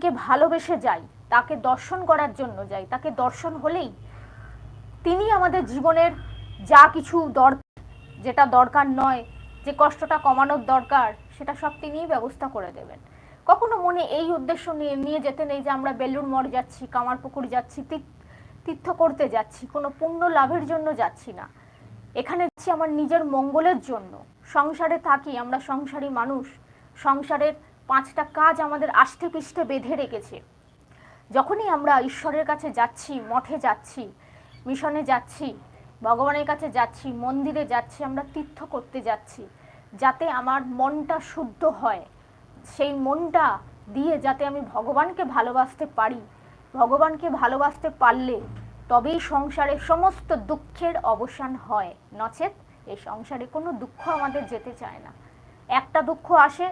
ভগবানকে ভালোবেসে যাই, তাকে দর্শন করার জন্য যাই, তাকে দর্শন হলেই তিনি আমাদের জীবনের যা কিছু দর, যেটা দরকার নয়, যে কষ্টটা কমানোর দরকার, সেটা সব তিনিই ব্যবস্থা করে দেবেন। কখনো মনে এই উদ্দেশ্য নিয়ে নিয়ে যেতে নেই যে আমরা বেলুর মঠ যাচ্ছি, কামারপুকুর যাচ্ছি তীর্থ- করতে যাচ্ছি, কোনো পুণ্য লাভের জন্য যাচ্ছি না। এখানে যাচ্ছি আমার নিজের মঙ্গলের জন্য। সংসারে থাকি, আমরা সংসারী মানুষ। সংসারের পাঁচটা কাজ আমাদের আষ্টে পৃষ্ঠে বেঁধে রেখেছে। যখনই আমরা ঈশ্বরের কাছে যাচ্ছি, মঠে যাচ্ছি, মিশনে যাচ্ছি, ভগবানের কাছে যাচ্ছি, মন্দিরে যাচ্ছি, আমরা তীর্থ করতে যাচ্ছি, যাতে আমার মনটা শুদ্ধ হয়, সেই মনটা দিয়ে যাতে আমি ভগবানকে ভালোবাসতে পারি, ভগবানকে ভালোবাসতে পারলে তবেই সংসারে সমস্ত দুঃখের অবসান হয়। নচেত এই সংসারে কোনো দুঃখ আমাদের যেতে চায় না। একটা দুঃখ আসে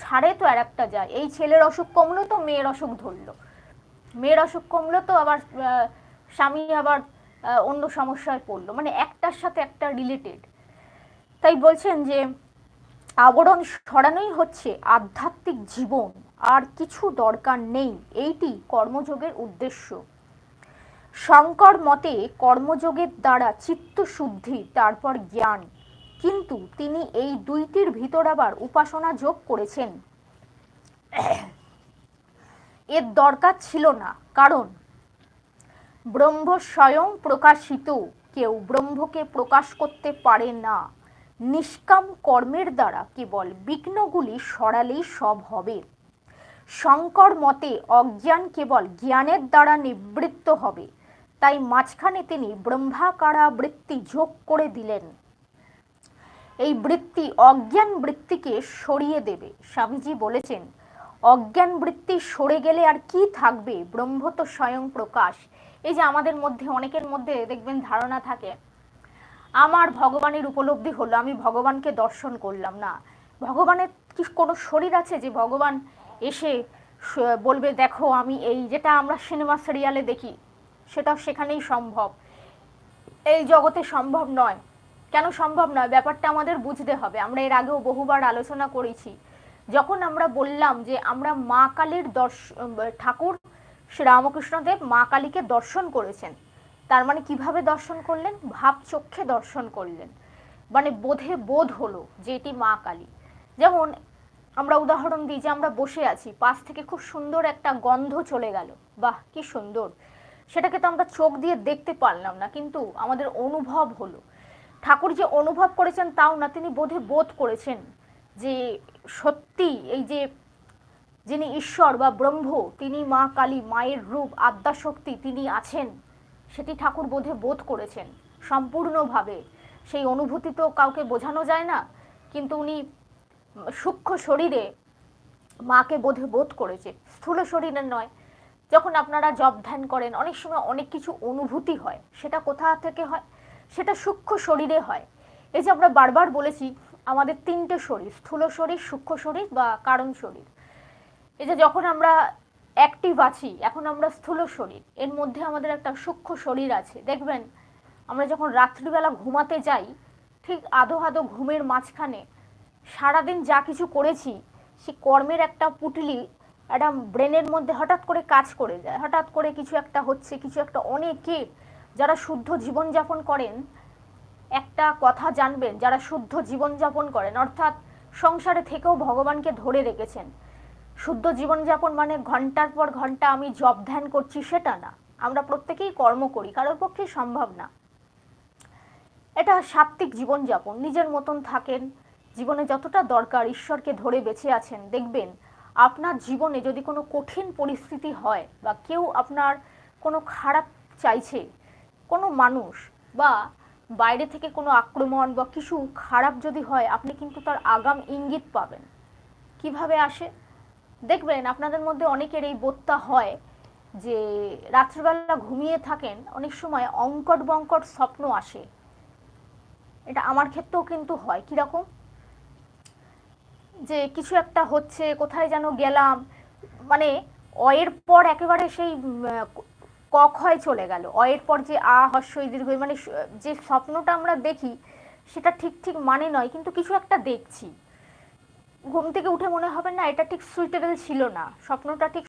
ছাড়ে তো আর একটা যায়। এই ছেলের অসুখ কমলো তো, মেয়ের অসুখ ধরলো। মেয়ের অসুখ কমলো তো আবার স্বামী আবার অন্য সমস্যায় পড়ল। মানে একটার সাথে একটা রিলেটেড তাই বলছেন যে, আবরণ সরানোই হচ্ছে আধ্যাত্মিক জীবন। আর কিছু দরকার নেই। এইটি কর্মযোগের উদ্দেশ্য। শঙ্কর মতে কর্মযোগের দ্বারা চিত্তশুদ্ধি, তারপর জ্ঞান। কিন্তু তিনি এই দুইটির ভিতর আবার উপাসনা যোগ করেছেন। এর দরকার ছিল না, কারণ ব্রহ্ম স্বয়ং প্রকাশিত, কেউ ব্রহ্মকে প্রকাশ করতে পারে না। নিষ্কাম কর্মের দ্বারা কেবল বিঘ্নগুলি সরালেই সব হবে। শঙ্কর মতে অজ্ঞান কেবল জ্ঞানের দ্বারা নিবৃত্ত হবে। তাই মাঝখানে তিনি ব্রহ্মাকারা বৃত্তি যোগ করে দিলেন। এই বৃত্তি, অজ্ঞান বৃত্তিকে সরিয়ে দেবে। স্বামীজি বলেছেন, অজ্ঞান বৃত্তি সরে গেলে আর কি থাকবে? ব্রহ্ম তো স্বয়ং প্রকাশ। এই যে আমাদের মধ্যে, অনেকের মধ্যে দেখবেন ধারণা থাকে, আমার ভগবানের উপলব্ধি হলো, আমি ভগবানকে দর্শন করলাম। না, ভগবানের কি কোনো শরীর আছে যে ভগবান এসে বলবে, দেখো, আমি এই যেটা আমরা সিনেমা সিরিয়ালে দেখি, সেটাও সেখানেই সম্ভব। এই জগতে সম্ভব নয়। কেন সম্ভব নয়? ব্যাপারটা আমাদের বুঝতে হবে। আমরা এর আগেও বহুবার আলোচনা করেছি। যখন আমরা বললাম যে আমরা মা কালীর দর্শ ঠাকুর শ্রী রামকৃষ্ণদেব মা কালীকে দর্শন করেছেন, তার মানে কীভাবে দর্শন করলেন? ভাব চক্ষে দর্শন করলেন। মানে বোধে বোধ হলো যে এটি মা কালী। যেমন আমরা উদাহরণ দিই যে আমরা বসে আছি, পাশ থেকে খুব সুন্দর একটা গন্ধ চলে গেল। বাহ, কি সুন্দর! সেটাকে তো আমরা চোখ দিয়ে দেখতে পারলাম না, কিন্তু আমাদের অনুভব হলো। ঠাকুর যে অনুভব করেছেন তাও না, তিনি বোধে বোধ করেছেন যে সত্যি এই যে যিনি ঈশ্বর বা ব্রহ্ম, তিনি মা কালী মায়ের রূপ, আদ্যাশক্তি তিনি আছেন, সেটি ঠাকুর বোধে বোধ করেছেন সম্পূর্ণভাবে। সেই অনুভূতি তো কাউকে বোঝানো যায় না, কিন্তু উনি সূক্ষ্ম শরীরে মাকে বোধে বোধ করেছে স্থূল শরীরের নয়, যখন আপনারা জব ধ্যান করেন, অনেক সময় অনেক কিছু অনুভূতি হয়, সেটা কোথা থেকে হয়? সেটা সূক্ষ্ম শরীরে হয়। এই যে আমরা বারবার বলেছি, আমাদের তিনটে শরীর, স্থূল শরীর, সূক্ষ্ম শরীর বা কারণ শরীর। এই যে যখন আমরা অ্যাক্টিভ আছি, এখন আমরা স্থূল শরীর, এর মধ্যে আমাদের একটা সূক্ষ্ম শরীর আছে। দেখবেন, আমরা যখন রাত্রিবেলা ঘুমাতে যাই, ঠিক আধো আধো ঘুমের মাঝখানে সারাদিন যা কিছু করেছি সে কর্মের একটা পুটলি একটা ব্রেনের মধ্যে হঠাৎ করে কাজ করে যায়। হঠাৎ করে কিছু একটা হচ্ছে, কিছু একটা অনেকে যারা শুদ্ধ জীবনযাপন করেন, একটা কথা জানবেন, যারা শুদ্ধ জীবনযাপন করেন, অর্থাৎ সংসারে থেকেও ভগবানকে ধরে রেখেছেন। শুদ্ধ জীবনযাপন মানে ঘণ্টার পর ঘণ্টা আমি জব ধ্যান করছি সেটা না। আমরা প্রত্যেকেই কর্ম করি, কারোর পক্ষে সম্ভব না। এটা সাত্ত্বিক জীবনযাপন, নিজের মতন থাকেন, জীবনে যতটা দরকার ঈশ্বরকে ধরে বেঁচে আছেন, দেখবেন আপনার জীবনে যদি কোনো কঠিন পরিস্থিতি হয় বা কেউ আপনার কোনো খারাপ চাইছে কোনো মানুষ বা বাইরে থেকে কোনো আক্রমণ বা কিছু খারাপ যদি হয়, আপনি কিন্তু তার আগাম ইঙ্গিত পাবেন। কীভাবে আসে? দেখবেন আপনাদের মধ্যে অনেকের এই বোধটা হয় যে, রাত্রিবেলা ঘুমিয়ে থাকেন, অনেক সময় অঙ্কট বঙ্কট স্বপ্ন আসে। এটা আমার ক্ষেত্রেও কিন্তু হয়। কীরকম? যে কিছু একটা হচ্ছে, কোথায় যেন গেলাম মানে অয়ের পর একেবারে সেই উম, ক ক্ষয় চলে গেল। অয়ের পর যে আ হস্যই দীর্ঘ মানে যে স্বপ্নটা আমরা দেখি সেটা ঠিক ঠিক মানে নয় কিন্তু কিছু একটা দেখছি। ঘুম থেকে উঠে মনে হবে না এটা ঠিক সুইটেবল ছিল না। স্বপ্নটা ঠিক